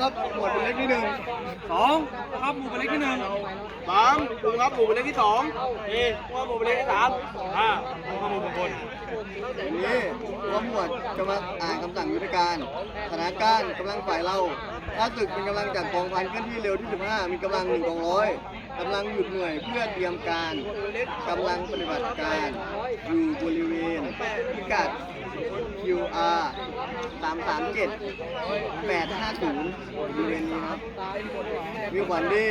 ครับหมวดเป็นเลขที่หนึ่งสองครับหมู่เป็นเลขที่หนึ่งสามลุงครับหมู่เป็นเลขที่สองนี่ว่าหมู่เป็นเลขที่สามอ่าลุงครับหมู่เป็นคนทีนี้ว่าหมวดจะมาอ่านคำสั่งยุทธการสถานการณ์กำลังฝ่ายเราถ้าศึกเป็นกำลังจากกองพันเคลื่อนที่เร็วที่ 15 มีกำลังหนึ่งกองร้อยกำลังหยุดหน่วยเพื่อเตรียมการกำลังปฏิบัติการอยู่บริเวณพิกัด QR 337 850บริเวณนี้ครับมีขวัญดี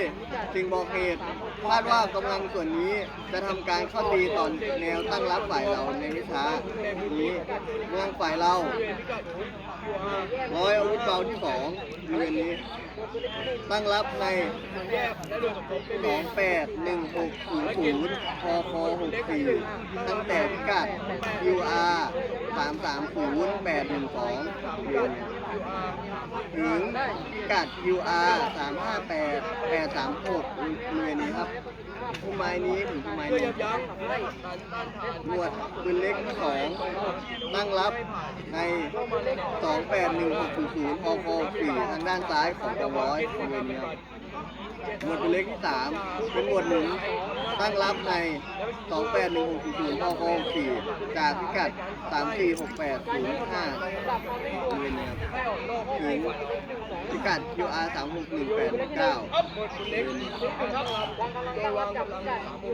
สิงบอกเหตุคาดว่ากำลังส่วนนี้จะทำการเข้าตีต่อแนวตั้งรับฝ่ายเราในวิชานี้กำลังฝ่ายเราร้อยอาวุธเบาที่สองบริเวณนี้ ตั้งรับใน2 8 1 6 0 0พค64ตั้งแต่พิกัด QR 3 3 0 8 1 2เดือนถึงพิกัด UR 3 5 8 8 3 6บริเวณนี้ครับผู้ไม้นี้ถึงผู้ไม้นี้หมวดปืนเล็ก 2 ตั้งรับใน 2 8 1 6 0 0พค4ทางด้านซ้ายของกองร้อยบริเวณนี้ครับ หมวดเป็นเลขที่3เป็นหมวดหนึ่งตั้งรับใน 2 8 1 6 0 0พค4จากพิกัด 3 4 6 8 0 5บริเวณนี้ครับถึงพิกัด QR 3 6 1 8 9ห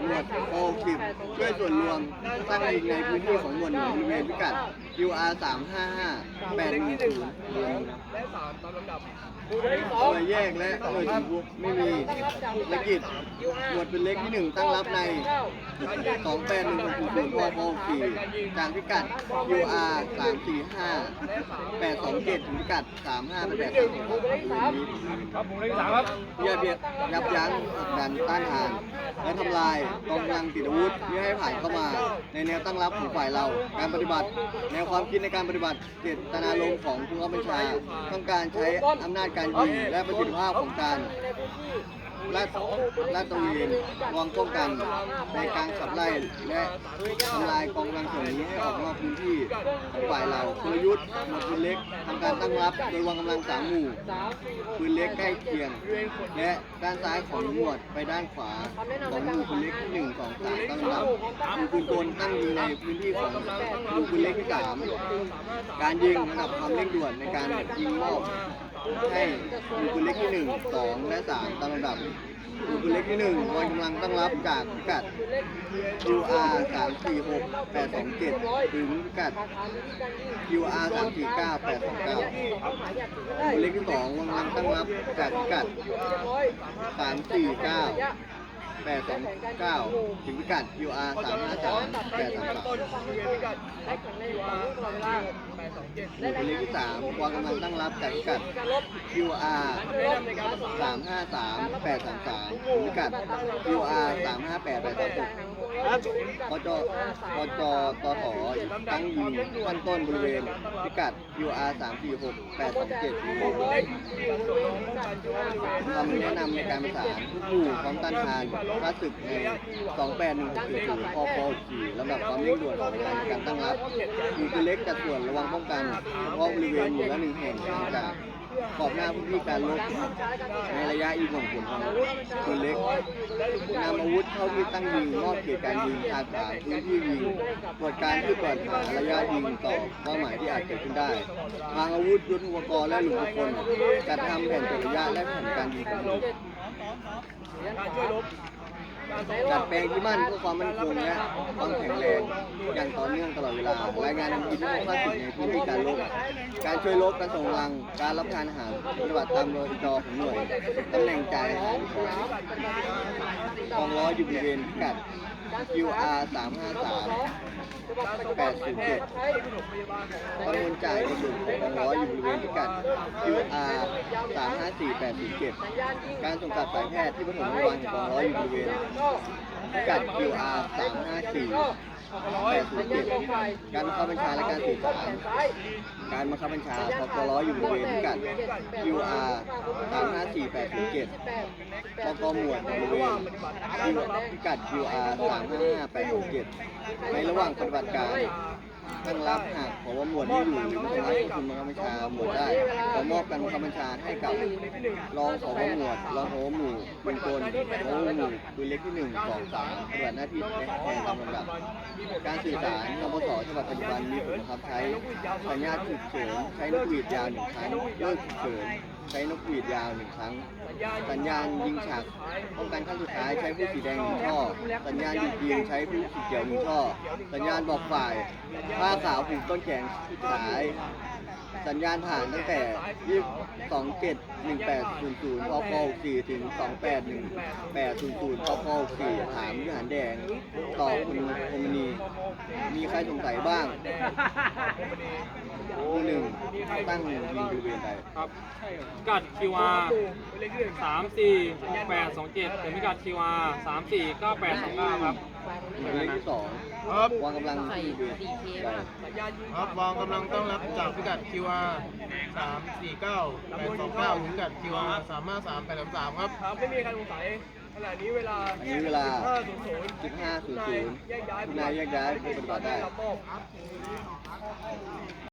มวดโค10ช่วยส่วนรวมตั้งยิงในพื้นที่ของหมวดหนึ่งบริเวณพิกัด QR 3 5 5 8 1 0คืนนะครับ ริเวณนี้ครับหน่วยแยกและหน่วยชุมนุมไม่มีภารกิจหมวดเป็นเล็กที่หนึ่งตั้งรับใน2 8 1 6 0 0พพ4จากพิกัด UR 3 4 5 8 2 7ถึงพิกัด3 5 8 3ครับหมู่เลขสามครับเพื่อเบียดยับยั้งดันต้านทาน และทำลายกองกำลังติดอาวุธไม่ให้ผ่านเข้ามา ในแนวตั้งรับของฝ่ายเรา การปฏิบัติ แนวความคิดในการปฏิบัติเจตนารมณ์ของผู้บังคับบัญชาต้องการใช้อำนาจการยิงและประสิทธิภาพของการ ลาดลาดตระเวนวางป้องกัน ในการขับไล่และทำลายกองกำลังส่วนนี้ให้ออกนอกพื้นที่ของฝ่ายเรากลยุทธ์หมวดปืนเล็กทำการตั้งรับโดยวางกำลังสามหมู่ปืนเล็กใกล้เคียง และด้านซ้ายของหมวดไปด้านขวาของหมู่ปืนเล็กที่หนึ่งสองสามตั้งรับมู่ปืนกลตั้งยิงในพื้นที่ของหมู่ปืนเล็กที่สามการยิงระดับความเร่งด่วนในการยิงมอบ ให้หมู่ปืนเล็กที่หนึ่งสองและสามตามลำดับหมู่ปืนเล็กที่หนึ่งวันกำลังตั้งรับจากพิกัด QR สามสี่หกแปดสองเจ็ดถึงพิกัด QR สามสี่เก้าแปดสองเก้าหมู่ปืนเล็กที่สองวันกำลังตั้งรับจากพิกัดสามสี่เก้า แปดสองเก้าถึงพิกัด UR สามห้าสามแปดสามสามหมู่เป็นเลขที่สามวางกำลังตั้งรับจากพิกัด QR สามห้าสามแปดสามสามถึงพิกัด QR สามห้าแปดแปดสามหกปจปจตถตั้งยิงขั้นต้นบริเวณพิกัด QR สามสี่หกแปดสองเจ็ดคำแนะนำในการประสานทุกหมู่พร้อมต้านทานพระศึกใน2 8 1 6 4 0พพ4ลำดับความเร่งด่วนของการการตั้งรับมู่เป็นเล็กจัดส่วนระวังป้องกันเฉพาะบริเวณหมู่ละหนึ่งแห่งห่างจากขอบหน้าพื้นที่การลบในระยะอีกหนึ่งผลของปืนเล็กนำอาวุธเข้าที่ตั้งยิงมอบเขตการยิงทางขวาพื้นที่ยิงตรวจการที่เปิดหาระยะยิงต่อเป้าหมายที่อาจเกิดขึ้นได้ทางอาวุธยุทโธปกรณ์และหลุมบุคคลจัดทำแผนระยะและแผนการยิงของหน่วย จัดแปลงที่มั่นเพื่อความมั่นคงและความแข็งแรงอย่างต่อเนื่องตลอดเวลารายงานนำทีมที่พบข้าศึกในพื้นที่การรบการช่วยรบการส่งลัง การรับประทานอาหารปฏิบัติตามโดยจอของหน่วยตำแหน่งจ่ายอาหารของกองร้อยอยู่บริเวณพิกัด QR 353 807ประมินจ่ายกระสุนของร้อยอยู่บริเวณพิกัด QR 354 807 การส่งกลับสายแพทย์ที่ปฐมพยาบาลของร้อยอยู่บริเวณพิกัด QR 354 807การบังคับบัญชาและการสื่อสารการบังคับบัญชาพกร้อยอยู่บริเวณพิกัด QR 354 807ปกหมวดบริเวณพิกัด QR 355 867ในระหว่างปฏิบัติการ ตั้งรับหากผบหมวดไม่อยู่หรือไม่สามารถควบคุมบังคับบัญชาหมวดได้ขอมอบการบังคับบัญชาให้กับรองผบหมวดรองผบหมู่เป็นคนผบหมู่ปืนเล็กที่หนึ่งสองสามปฏิบัติหน้าที่แทนตามลำดับการสื่อสารนปสฉบับปัจจุบันมีผลบังคับใช้สัญญาณฉุกเฉินใช้นกหวีดยาวหนึ่งครั้งเลิกฉุกเฉินใช้นกหวีดยาวหนึ่งครั้ง สัญญาณยิงฉากป้องกันขั้นสุดท้ายใช้ผู้สีแดงหนึ่งช่อ สัญญาณหยุดยิงใช้ผู้สีเขียวหนึ่งช่อ สัญญาณบอกฝ่ายผ้าขาวผูกต้นแขนสาย สัญญาณผ่านตั้งแต่22 7 1800พอพ64ถึง28 1800พอพ64ถามวิหารแดงต่อคุณพมณี มีใครสงสัยบ้างผู้หนึ่งตั้งยิงบริเวณใดครับกัด QR สามสี่หกแปดสองเจ็ดถึงพิกัด QR สามสี่เก้าแปดสองเก้าครับหมายเลขที่สองครับวางกำลังที่บริเวณใดครับวางกำลังต้องรับจากพิกัด QR 349 829ถึงพิกัด QR 353 833ครับ ครับไม่มีใครสงสัย ขณะนี้เวลาอันนี้เวลา15.00 15.00คุณนายแยกย้ายไปปฏิบัติได้